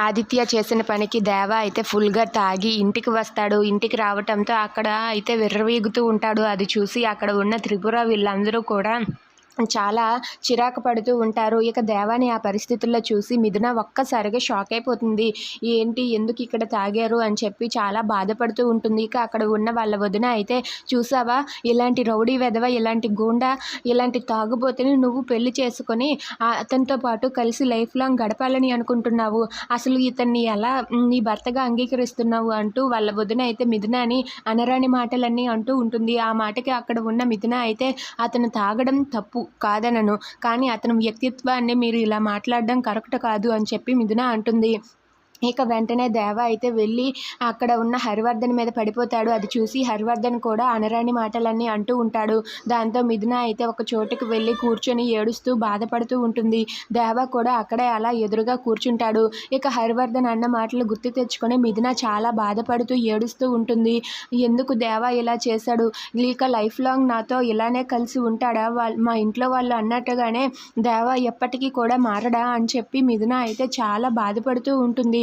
ఆదిత్య చేసిన పనికి దేవ అయితే ఫుల్గా తాగి ఇంటికి వస్తాడు. ఇంటికి రావటంతో అక్కడ అయితే విర్రవీగుతూ ఉంటాడు. అది చూసి అక్కడ ఉన్న త్రిపుర వీళ్ళందరూ కూడా చాలా చిరాకు పడుతూ ఉంటారు. ఇక దేవాని ఆ పరిస్థితుల్లో చూసి మిథున ఒక్కసారిగా షాక్ అయిపోతుంది. ఏంటి? ఎందుకు ఇక్కడ తాగారు? అని చెప్పి చాలా బాధపడుతూ ఉంటుంది. ఇక అక్కడ ఉన్న వాళ్ళ వదిన అయితే చూసావా? ఇలాంటి రౌడీ వెధవ ఇలాంటి గూండా ఇలాంటి తాగుబోతుని నువ్వు పెళ్ళి చేసుకొని అతనితో పాటు కలిసి లైఫ్ లాంగ్ గడపాలని అనుకుంటున్నావు. అసలు ఇతన్ని ఎలా నీ భర్తగా అంగీకరిస్తున్నావు అంటూ వాళ్ళ వదిన అయితే మిథునాని అనరాని మాటలన్నీ అంటూ ఉంటుంది. ఆ మాటకి అక్కడ ఉన్న మిథున అయితే అతను తాగడం తప్పు తప్పు కాదనను. కానీ అతని వ్యక్తిత్వాన్ని మీరు ఇలా మాట్లాడడం కరెక్ట్ కాదు అని చెప్పి మిథున అంటుంది. ఇక వెంటనే దేవ అయితే వెళ్ళి అక్కడ ఉన్న హరివర్ధన్ మీద పడిపోతాడు. అది చూసి హరివర్ధన్ కూడా అనరాని మాటలన్నీ అంటూ ఉంటాడు. దాంతో మిథున అయితే ఒక చోటుకు వెళ్ళి కూర్చొని ఏడుస్తూ బాధపడుతూ ఉంటుంది. దేవ కూడా అక్కడే అలా ఎదురుగా కూర్చుంటాడు. ఇక హరివర్ధన్ అన్న మాటలు గుర్తు తెచ్చుకొని మిథున చాలా బాధపడుతూ ఏడుస్తూ ఉంటుంది. ఎందుకు దేవ ఇలా చేశాడు? ఇక లైఫ్ లాంగ్ నాతో ఇలానే కలిసి ఉంటాడా? వాళ్ళ మా ఇంట్లో వాళ్ళు అన్నట్టుగానే దేవ ఎప్పటికీ కూడా మారడా అని చెప్పి మిథున అయితే చాలా బాధపడుతూ ఉంటుంది.